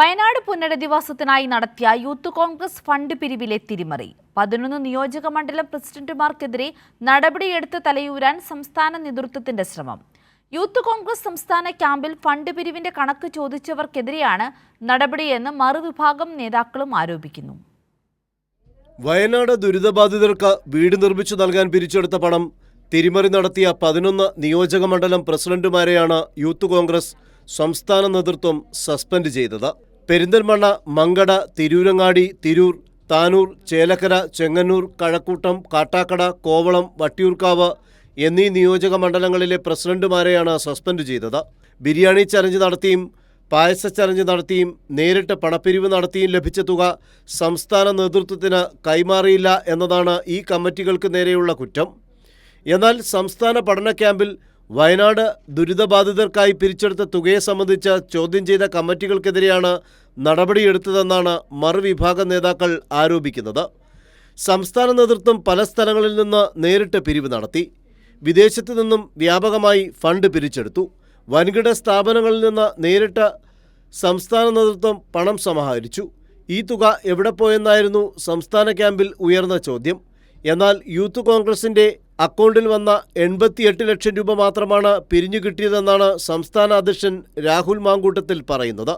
വയനാട് പുനരധിവാസത്തിനായി നടത്തിയ youth Congress fund പിരിവിലെ തിരിമറി. പതിനൊന്ന് നിയോജക മണ്ഡലം പ്രസിഡന്റുമാർക്കെതിരെ നടപടിയെടുത്ത് തലയൂരാൻ സംസ്ഥാന നേതൃത്വത്തിന്റെ ശ്രമം. യൂത്ത് കോൺഗ്രസ് സംസ്ഥാന ക്യാമ്പിൽ ഫണ്ട് പിരിവിന്റെ കണക്ക് ചോദിച്ചവർക്കെതിരെയാണ് നടപടിയെന്ന് മറുവിഭാഗം നേതാക്കളും ആരോപിക്കുന്നു. വയനാട് ദുരിതബാധിതർക്ക് വീട് നിർമ്മിച്ചു നൽകാൻ പിരിച്ചെടുത്ത പണം തിരിമറി നടത്തിയ പതിനൊന്ന് നിയോജക മണ്ഡലം പ്രസിഡന്റുമാരെയാണ് യൂത്ത് കോൺഗ്രസ് സംസ്ഥാന നേതൃത്വം സസ്പെൻഡ് ചെയ്തത്. പെരിന്തൽമണ്ണ മങ്കട തിരൂരങ്ങാടി തിരൂർ താനൂർ ചേലക്കര ചെങ്ങന്നൂർ കഴക്കൂട്ടം കാട്ടാക്കട കോവളം വട്ടിയൂർക്കാവ് എന്നീ നിയോജക മണ്ഡലങ്ങളിലെ പ്രസിഡന്റുമാരെയാണ് സസ്പെൻഡ് ചെയ്തത്. ബിരിയാണി ചലഞ്ച് നടത്തിയും പായസ ചലഞ്ച് നടത്തിയും നേരിട്ട് പണപ്പിരിവ് നടത്തിയും ലഭിച്ച തുക സംസ്ഥാന നേതൃത്വത്തിന് കൈമാറിയില്ല എന്നതാണ് ഈ കമ്മിറ്റികൾക്ക് നേരെയുള്ള കുറ്റം. എന്നാൽ സംസ്ഥാന പഠന ക്യാമ്പിൽ വയനാട് ദുരിതബാധിതർക്കായി പിരിച്ചെടുത്ത തുകയെ സംബന്ധിച്ച് ചോദ്യം ചെയ്ത കമ്മിറ്റികൾക്കെതിരെയാണ് നടപടിയെടുത്തതെന്നാണ് മറുവിഭാഗ നേതാക്കൾ ആരോപിക്കുന്നത്. സംസ്ഥാന നേതൃത്വം പല സ്ഥലങ്ങളിൽ നിന്ന് നേരിട്ട് പിരിവ് നടത്തി. വിദേശത്തു നിന്നും വ്യാപകമായി ഫണ്ട് പിരിച്ചെടുത്തു. വൻകിട സ്ഥാപനങ്ങളിൽ നിന്ന് നേരിട്ട് സംസ്ഥാന നേതൃത്വം പണം സമാഹരിച്ചു. ഈ തുക എവിടെ പോയെന്നായിരുന്നു സംസ്ഥാന ക്യാമ്പിൽ ഉയർന്ന ചോദ്യം. എന്നാൽ യൂത്ത് കോൺഗ്രസിന്റെ അക്കൗണ്ടിൽ വന്ന എൺപത്തിയെട്ട് ലക്ഷം രൂപ മാത്രമാണ് പിരിഞ്ഞു കിട്ടിയതെന്നാണ് സംസ്ഥാന അധ്യക്ഷൻ രാഹുൽ മാങ്കൂട്ടത്തിൽ പറയുന്നത്.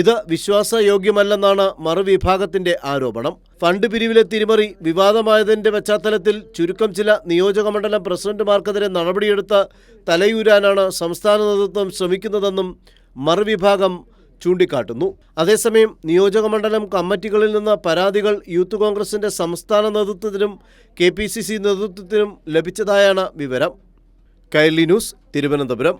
ഇത് വിശ്വാസയോഗ്യമല്ലെന്നാണ് മറുവിഭാഗത്തിന്റെ ആരോപണം. ഫണ്ട് പിരിവിലെ തിരിമറി വിവാദമായതിന്റെ പശ്ചാത്തലത്തിൽ ചുരുക്കം ചില നിയോജകമണ്ഡലം പ്രസിഡന്റുമാർക്കെതിരെ നടപടിയെടുത്ത് തലയൂരാനാണ് സംസ്ഥാന നേതൃത്വം ശ്രമിക്കുന്നതെന്നും മറുവിഭാഗം ചൂണ്ടിക്കാട്ടുന്നു. അതേസമയം നിയോജകമണ്ഡലം കമ്മിറ്റികളിൽ നിന്ന് പരാതികൾ യൂത്ത് കോൺഗ്രസിന്റെ സംസ്ഥാന നേതൃത്വത്തിനും കെ പി സി സി നേതൃത്വത്തിനും ലഭിച്ചതായാണ് വിവരം. കൈലി ന്യൂസ് തിരുവനന്തപുരം.